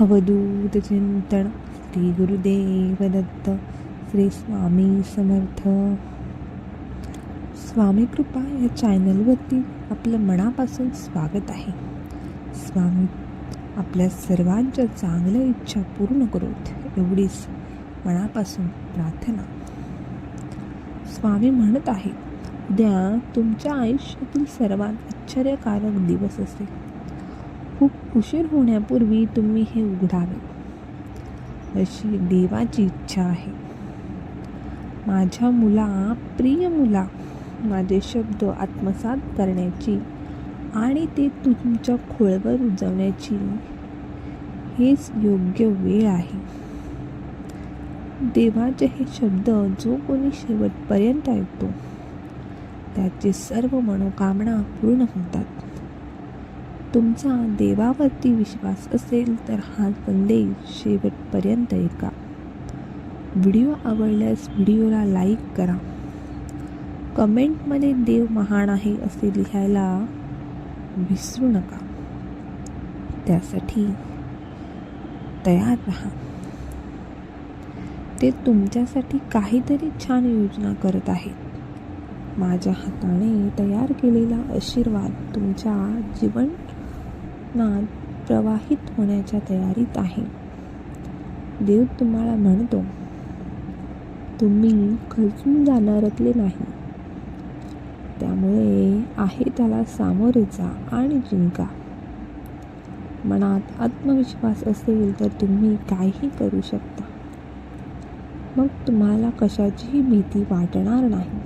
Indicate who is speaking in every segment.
Speaker 1: अवधूत चिंतन श्री गुरुदेव दत्त श्री स्वामी समर्थ। स्वामी कृपा या चॅनलवरती आपलं मनापासून स्वागत आहे. स्वामी आपल्या सर्वांच्या चांगल्या इच्छा पूर्ण करोत एवढीच मनापासून प्रार्थना. स्वामी म्हणत आहे उद्या तुमच्या आयुष्यातील सर्वात आश्चर्यकारक दिवस असेल. खूप उशीर होण्यापूर्वी तुम्ही हे उघडावे. अशी देवाची इच्छा आहे. माझ्या मुला प्रिय मुला माझे शब्द आत्मसात करण्याची आणि ते तुमच्या खोळवर रुजवण्याची हेच योग्य वेळ आहे. देवाचे हे शब्द जो कोणी शेवटपर्यंत ऐकतो त्याची सर्व मनोकामना पूर्ण होतात. तुमचा देवावरती विश्वास असेल तर हा संदेश शेवटपर्यंत ऐका. व्हिडिओ आवडल्यास व्हिडिओला लाईक करा. कमेंटमध्ये देव महान आहे असे लिहायला विसरू नका. त्यासाठी तयार राहा. ते तुमच्यासाठी काहीतरी छान योजना करत आहेत. माझ्या हाताने तयार केलेला आशीर्वाद तुमच्या जीवन नाद प्रवाहित होण्याच्या तयारीत आहे. देव तुम्हाला म्हणतो तुम्ही खचून जाणारतले नाही. त्यामुळे आहे त्याला सामोरे जा आणि जिंका. मनात आत्मविश्वास असेल तर तुम्ही काहीही करू शकता. मग तुम्हाला कशाचीही भीती वाटणार नाही.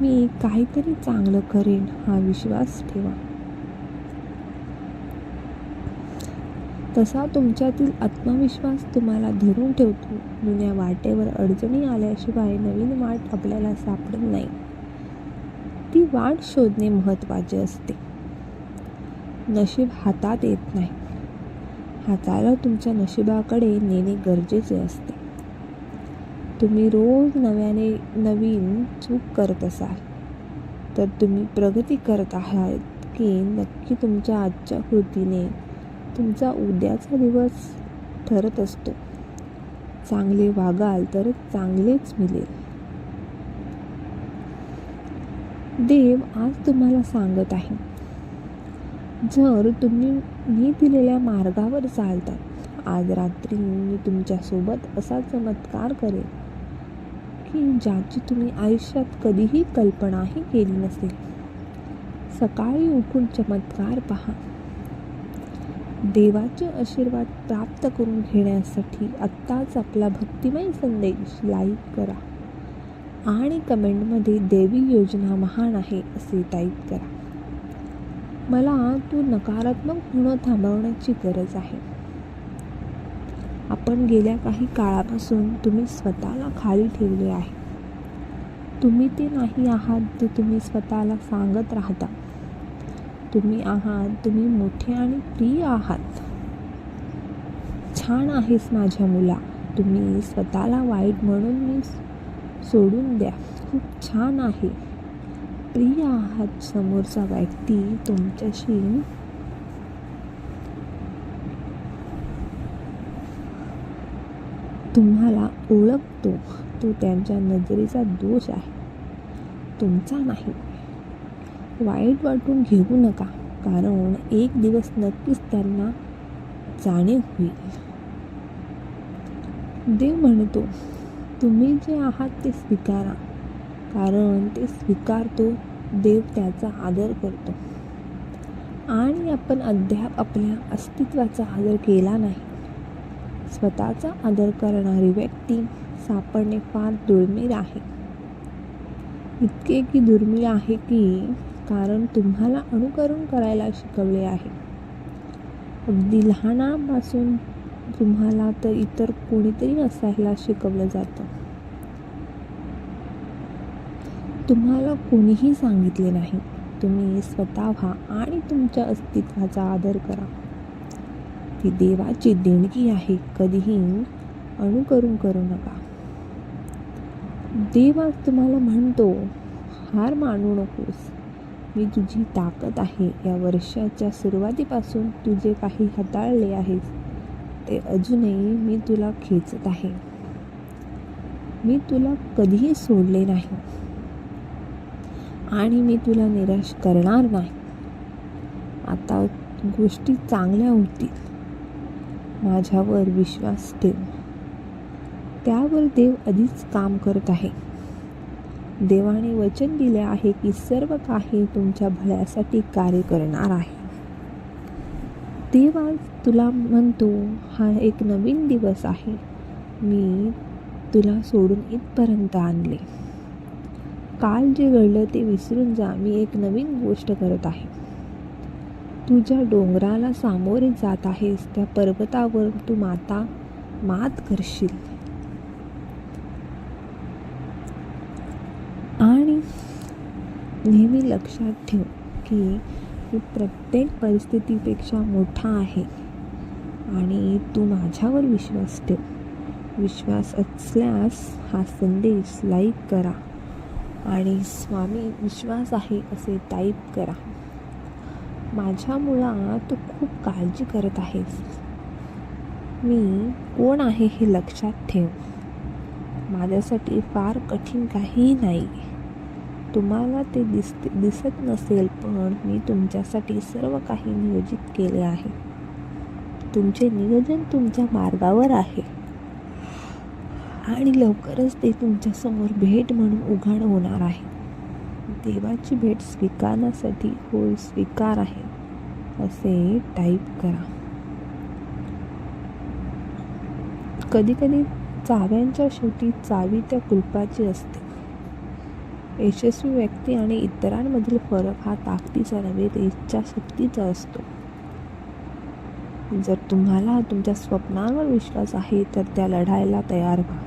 Speaker 1: मी काहीतरी चांगलं करेन हा विश्वास ठेवा. तसा तुमच्यातील आत्मविश्वास तुम्हाला धरून ठेवतो. जुन्या वाटेवर अडचणी आल्याशिवाय नवीन वाट आपल्याला सापडत नाही. ती वाट शोधणे महत्त्वाचे असते. नशीब हातात येत नाही. हाताला तुमच्या नशिबाकडे नेणे गरजेचे असते. तुम्ही रोज नव्याने नवीन चूक करत असाल तर तुम्ही प्रगती करत आहात की नक्की तुमच्या आजच्या कृतीने तुमचा उद्याचा दिवस ठरत असतो. चांगले वागाल तर चांगलेच मिळेल देव आज तुम्हाला सांगत आहे. जर तुम्ही मी दिलेल्या मार्गावर चालतात आज रात्री मी तुमच्यासोबत असा चमत्कार करेन की ज्याची तुम्ही आयुष्यात कधीही कल्पनाही केली नसेल. सकाळी उठून चमत्कार पहा. देवाचे आशीर्वाद प्राप्त करून घेण्यासाठी आत्ताच आपला भक्तिमय संदेश लाईक करा आणि कमेंटमध्ये देवी योजना महान आहे असे टाईप करा. मला तू नकारात्मक होणं थांबवण्याची गरज आहे. आपण गेल्या काही काळापासून तुम्ही स्वतःला खाली ठेवले आहे. तुम्ही ते नाही आहात ते तुम्ही स्वतःला सांगत राहता. तुम्ही आहात तुम्ही मोठे आणि प्रिय आहात. छान आहेस माझ्या मुला तुम्ही स्वतःला वाईट म्हणून मी सोडून द्या खूप छान आहे. प्रिय आहात समोरचा व्यक्ती तुमच्याशी तुम्हाला ओळखतो तो त्यांच्या नजरेचा दोष आहे. तुमचा नाही वाईट वाटून घेऊ नका कारण एक दिवस नक्कीच त्यांना जाणीव होईल. देव म्हणतो तुम्ही जे आहात ते स्वीकारा कारण ते स्वीकारतो देव त्याचा आदर करतो. आणि आपण अद्याप आपल्या अस्तित्वाचा आदर केला नाही. स्वतःचा आदर करणारी व्यक्ती सापडणे फार दुर्मिळ आहे. इतके की दुर्मिळ आहे की कारण तुम्हाला अनुकरण करायला शिकवले आहे. अगदी लहानापासून तुम्हाला तर इतर कोणीतरी नसायला शिकवलं जातं. तुम्हाला कोणीही सांगितले नाही. तुम्ही स्वतः व्हा आणि तुमच्या अस्तित्वाचा आदर करा. ती देवाची देणगी आहे. कधीही अनुकरण करू नका. देवा तुम्हाला म्हणतो हार मानू नकोस. मी तुझी ताकद आहे. या वर्षाच्या सुरुवातीपासून तू जे काही हाताळले आहेस ते अजूनही मी तुला खेचत आहे. मी तुला कधीही सोडले नाही. आणि मी तुला निराश करणार नाही. आता गोष्टी चांगल्या होतील. माझ्यावर विश्वास ठेव. त्यावर देव आधीच काम करत आहे. देवाने वचन दिले आहे की सर्व काही तुमच्या भल्यासाठी कार्य करणार आहे. देवा आज तुला म्हणतो हा एक नवीन दिवस आहे. मी तुला सोडून इथपर्यंत आणले. काल जे घडलं ते विसरून जा मी एक नवीन गोष्ट करत आहे. तुझ्या डोंगराला सामोरे जात आहेस त्या पर्वतावर तू माता मात करशील आणि नेहमी लक्षात ठेव की मी प्रत्येक परिस्थितीपेक्षा मोठा आहे आणि तू माझ्यावर विश्वास ठेव. विश्वास असल्यास हा संदेश लाईक करा आणि स्वामी विश्वास आहे असे टाईप करा. माझ्या मुळात तू खूप काळजी करत आहेस. मी कोण आहे हे लक्षात ठेव. माझ्यासाठी फार कठीण काहीही नाही. तुम्हाला ते दिसते दिसत नसेल पण मी तुमच्यासाठी सर्व काही नियोजित केले आहे. तुमचे नियोजन तुमच्या मार्गावर आहे. आणि लवकरच ते तुमच्यासमोर भेट म्हणून उघड होणार आहे. देवाची भेट स्वीकारण्यासाठी होय स्वीकार आहे असे टाईप करा. कधीकधी चाव्यांच्या शेवटी चावी त्या कुलपाची असते. यशस्वी व्यक्ती आणि इतरांमधील फरक हा ताकदीचा नव्हे तर इच्छाशक्तीचा असतो. जर तुम्हाला तुमच्या स्वप्नांवर विश्वास आहे तर त्या लढायला तयार व्हा.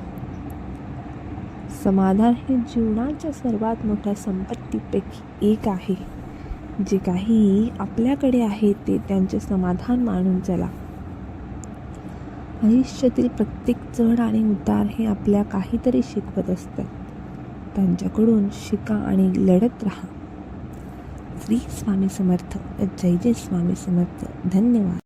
Speaker 1: समाधान हे जीवनाच्या सर्वात मोठ्या संपत्तीपैकी एक आहे. जे काही आपल्याकडे आहे ते त्यांचे समाधान मानून चला. आयुष्यातील प्रत्येक चढ आणि उतार हे आपल्या काहीतरी शिकवत असतात त्यांच्याकडून शिका आणि लढत राहा. श्री स्वामी समर्थ जय जय स्वामी समर्थ. धन्यवाद.